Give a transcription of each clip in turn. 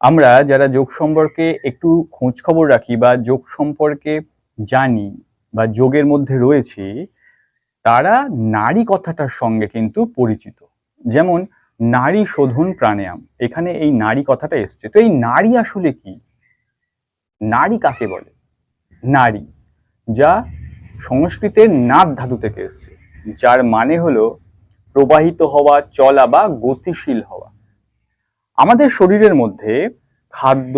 আমরা যারা যোগ সম্পর্কে একটু খোঁজ খবর রাখি বা যোগ সম্পর্কে জানি বা যোগের মধ্যে রয়েছি, তারা নারী কথাটার সঙ্গে কিন্তু পরিচিত। যেমন, নারী শোধন প্রাণায়াম। এখানে এই নারী কথাটা এসছে। তো এই নারী আসলে কি? নারী কাকে বলে? নারী, যা সংস্কৃতের নাদ ধাতু থেকে এসছে, যার মানে হলো প্রবাহিত হওয়া, চলা বা গতিশীল হওয়া। আমাদের শরীরের মধ্যে খাদ্য,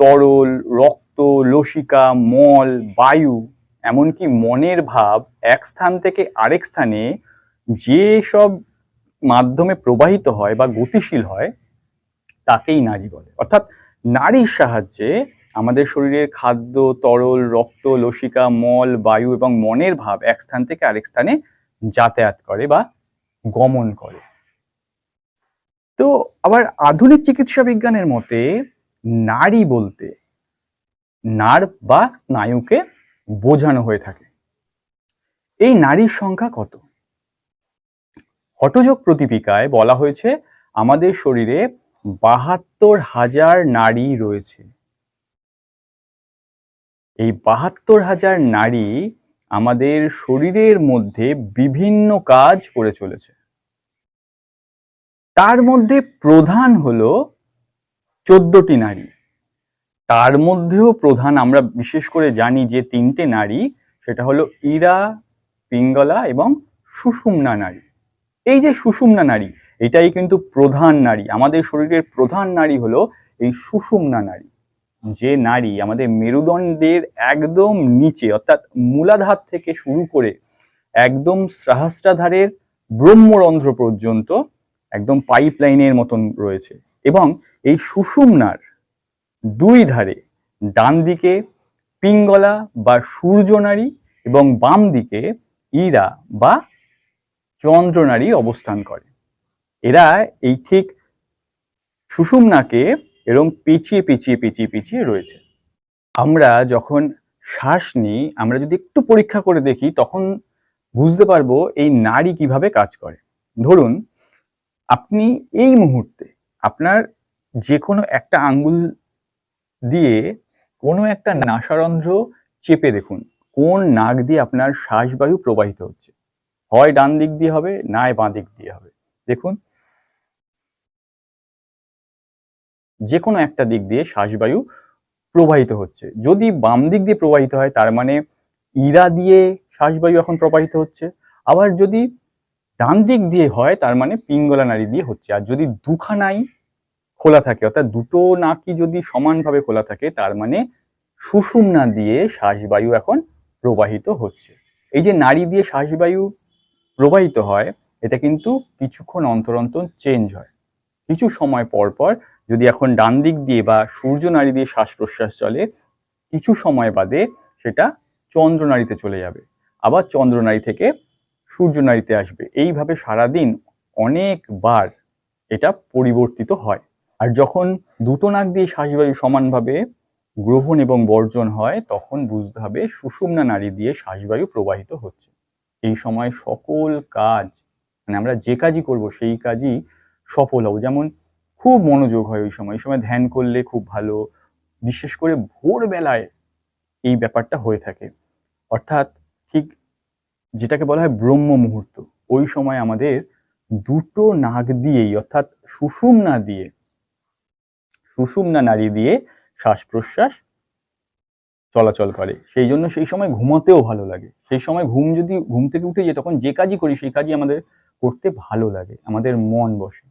তরল, রক্ত, লসিকা, মল, বায়ু, এমনকি মনের ভাব এক স্থান থেকে আরেক স্থানে যে সব মাধ্যমে প্রবাহিত হয় বা গতিশীল হয়, তাকেই নারী বলে। অর্থাৎ নারীর সাহায্যে আমাদের শরীরের খাদ্য, তরল, রক্ত, লসিকা, মল, বায়ু এবং মনের ভাব এক স্থান থেকে আরেক স্থানে যাতায়াত করে বা গমন করে। তো আবার আধুনিক চিকিৎসা বিজ্ঞানের মতে নারী বলতে নার্ভ বা স্নায়ুকে বোঝানো হয়ে থাকে। এই নারীর সংখ্যা কত? হটযোগ প্রদীপিকায় বলা হয়েছে আমাদের শরীরে বাহাত্তর হাজার নারী রয়েছে। এই বাহাত্তর হাজার নারী আমাদের শরীরের মধ্যে বিভিন্ন কাজ করে চলেছে। তার মধ্যে প্রধান হলো চোদ্দটি নারী। তার মধ্যেও প্রধান আমরা বিশেষ করে জানি যে তিনটে নারী, সেটা হলো ইরা, পিঙ্গলা এবং সুষুম্না নারী। এই যে সুষুম্না নারী, এটাই কিন্তু প্রধান নারী। আমাদের শরীরের প্রধান নারী হলো এই সুষুম্না নারী। যে নারী আমাদের মেরুদণ্ডের একদম নিচে, অর্থাৎ মূলাধার থেকে শুরু করে একদম সাহস্রাধারের ব্রহ্মরন্ধ্র পর্যন্ত একদম পাইপ লাইনের মতন রয়েছে। এবং এই সুষুমনার দুই ধারে ডান দিকে পিঙ্গলা বা সূর্যনারী এবং বাম দিকে ইরা বা চন্দ্রনারী অবস্থান করে। এরা এই ঠিক সুষুমনাকে এরম পিছিয়ে পিছিয়ে পিছিয়ে পিছিয়ে রয়েছে। আমরা যখন শ্বাস নিই, আমরা যদি একটু পরীক্ষা করে দেখি, তখন বুঝতে পারব এই নারী কীভাবে কাজ করে। ধরুন আপনি এই মুহূর্তে আপনার যে কোনো একটা আঙ্গুল দিয়ে কোনো একটা নাসারন্ধ্র চেপে দেখুন, কোন নাক দিয়ে আপনার শ্বাসবায়ু প্রবাহিত হচ্ছে। হয় ডান দিক দিয়ে হবে, নয় বাঁ দিক দিয়ে হবে। দেখুন। যে কোনো একটা দিক দিয়ে শ্বাসবায়ু প্রবাহিত হচ্ছে। যদি বাম দিক দিয়ে প্রবাহিত হয়, তার মানে ইরা দিয়ে শ্বাসবায়ু এখন প্রবাহিত হচ্ছে। আবার যদি ডান দিক দিয়ে হয়, তার মানে পিঙ্গলা নাড়ি দিয়ে হচ্ছে। আর যদি দুখানাই খোলা থাকে, অর্থাৎ দুটো নাকি যদি সমানভাবে খোলা থাকে, তার মানে সুষুম্না দিয়ে শ্বাসবায়ু এখন প্রবাহিত হচ্ছে। এই যে নাড়ি দিয়ে শ্বাসবায়ু প্রবাহিত হয়, এটা কিন্তু কিছুক্ষণ অন্তর অন্তর চেঞ্জ হয়। কিছু সময় পর পর যদি এখন ডান দিক দিয়ে বা সূর্য নাড়ি দিয়ে শ্বাস প্রশ্বাস চলে, কিছু সময় বাদে সেটা চন্দ্র চন্দ্রনাড়িতে চলে যাবে। আবার চন্দ্রনাড়ি থেকে সূর্য নাড়িতে আসবে। এইভাবে সারাদিন অনেকবার এটা পরিবর্তিত হয়। আর যখন দুটো নাক দিয়ে শ্বাসবায়ু সমানভাবে গ্রহণ এবং বর্জন হয়, তখন বুঝতে হবে সুষুম্না নাড়ি দিয়ে শ্বাসবায়ু প্রবাহিত হচ্ছে। এই সময় সকল কাজ মানে আমরা যে কাজই করব, সেই কাজই সফল হব। যেমন খুব মনোযোগ হয় ওই সময়। এই সময় ধ্যান করলে খুব ভালো। বিশেষ করে ভোরবেলায় এই ব্যাপারটা হয়ে থাকে। অর্থাৎ ঠিক যেটাকে বলা হয় ব্রহ্ম মুহূর্ত। ওই সময় আমাদের দুটো নাক দিয়েই, অর্থাৎ সুষুম্না দিয়ে সুষুম্না নাড়ি দিয়ে শ্বাস প্রশ্বাস চলাচল করে। সেই জন্য সেই সময় ঘুমাতেও ভালো লাগে। সেই সময় ঘুম যদি, ঘুম থেকে উঠে যায় তখন যে কাজই করি, সেই কাজই আমাদের করতে ভালো লাগে, আমাদের মন বসে।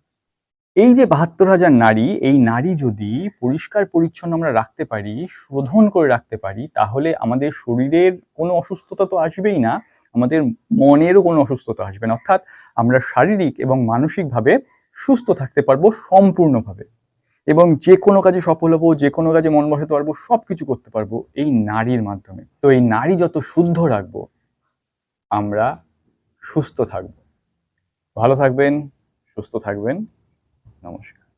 এই যে বাহাত্তর হাজার নারী, এই নারী যদি পরিষ্কার পরিচ্ছন্ন আমরা রাখতে পারি, শোধন করে রাখতে পারি, তাহলে আমাদের শরীরের কোনো অসুস্থতা তো আসবেই না আমাদের মনেরও কোনো অসুস্থতা আসবে না। অর্থাৎ আমরা শারীরিক এবং মানসিকভাবে সুস্থ থাকতে পারব সম্পূর্ণভাবে এবং যে কোনো কাজে সফল হব, যে কোনো কাজে মন বসাতে পারব সব কিছু করতে পারব এই নারীর মাধ্যমে। তো এই নারী যত শুদ্ধ রাখব, আমরা সুস্থ থাকব। ভালো থাকবেন, সুস্থ থাকবেন। নমস্কার।